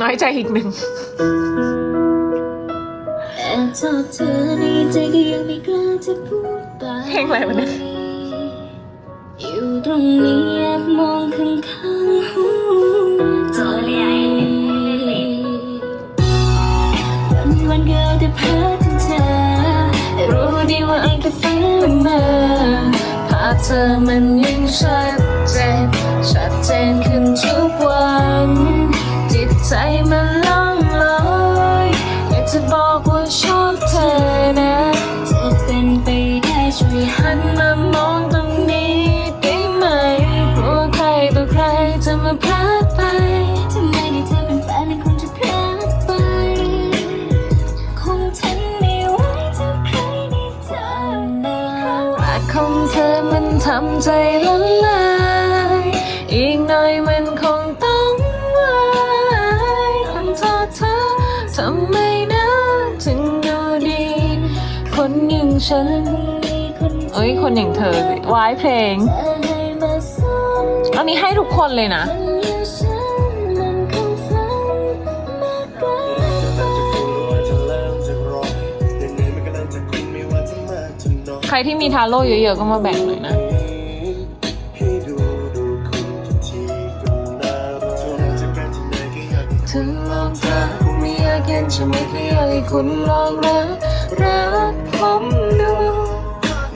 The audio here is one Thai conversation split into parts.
ว้ใจอีกหนึ่งแอบชอบเธอในใจก็ยังไม่กล้าจะพูดไปเพลงอะไรวะเนี่ยอยู่ตรงนี้แอบมองข้างข้างๆหัวใจวันวันๆก็เอาแต่เพ้อถึงเธอแต่รู้ดีว่าไอ้แค่ฝันละเมอภาพเธอมันยิ่งชัดเจน ของเธอมันทำใจละลาย อีกหน่อยมันคงต้องวายต้องโทษเธอทำไมนะถึงดูดี คนอย่างฉันเอ้ยคนอย่างเธอสิวายเพลงจะให้มาซ้ำอันนี้ให้ทุกคนเลยนะ รที่มีทาโร่เยอะๆก็มาแบ่งหน่อยนะถึงลองทางไม่อยากเย็นจะไม่เคยอยากให้คุณลองรักรักผมดู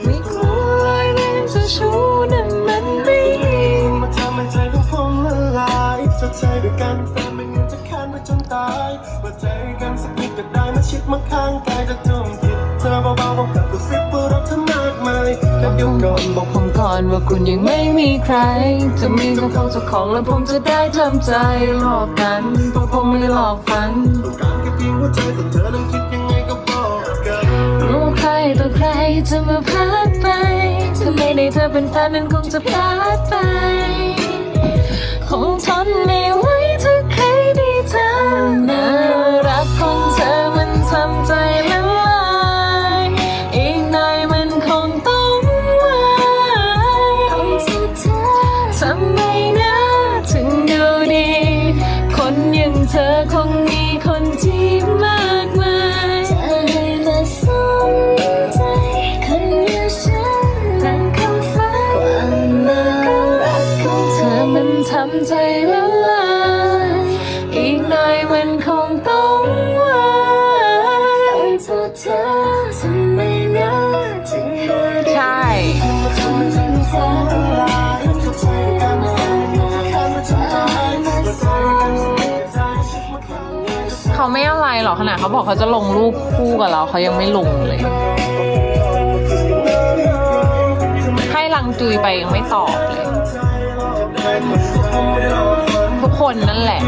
ไม่กลัวเลยเรื่องจะชู้นั้นมันไม่ดีมาทำให้ใจของผมละลายจดใจด้วยกันแฟนไม่งั้นจะค้านไปจนตายว่าใจกันสักนิดก็ได้มาชิดมาข้างกายจะจุ่มจิตเธอเบาๆบอกกับตัวซิ แล้วเดี๋ยวก่อนบอกผมก่อนว่าคุณยังไม่มีใคร จะมีเจ้าของเจ้าของแล้วผมจะได้ทำใจหลอกกันเพราะผมไม่หลอกฝันต้องการแค่เพียงหัวใจส่วนเธอนั้นคิดยังไงก็บอกกันรู้ใครต่อใครจะมาพลาดไปถ้าไม่ได้เธอเป็นแฟนนั้นคงจะพลาดไป คงมีคนที่มาก ไม่อะไรหรอกขนาดเขาบอกเขาจะลงรูปคู่กับเราเขายังไม่ลงเลย ให้ลังจุยไปยังไม่ตอบเลย ทุกคนนั่นแหละ